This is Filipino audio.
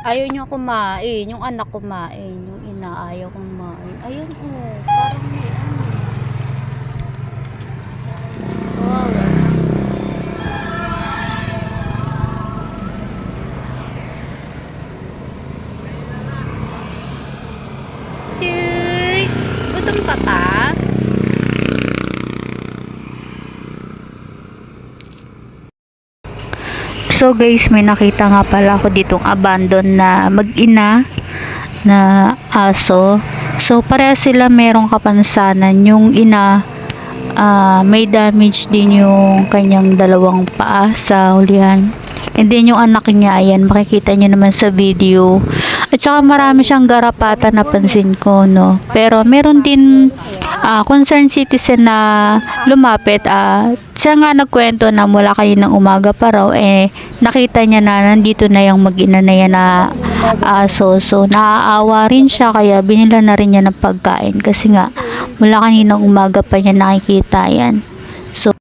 Ayaw niya kumain. Yung anak kumain. Yung ina ayaw kumain. Ayun oh. Parang may ano. Kawawa. Chuy! Gutom? So guys, may nakita nga pala ako ditong abandon na mag-ina na aso. So pareha sila merong kapansanan. Yung ina ah, may damage din yung kanyang dalawang paa sa hulihan. And then yung anak niya, ayan, makikita nyo naman sa video. At saka marami siyang garapatan napansin ko, no. Pero meron din ah, concerned citizen na lumapit. ah siya nga nagkwento na mula kaninang umaga pa raw, eh, nakita niya na nandito na yung mag-ina na yan na aso. So, naaawa rin siya, kaya binila na rin niya ng pagkain. Kasi nga, mula kaninang umaga pa niya nakikita yan. So,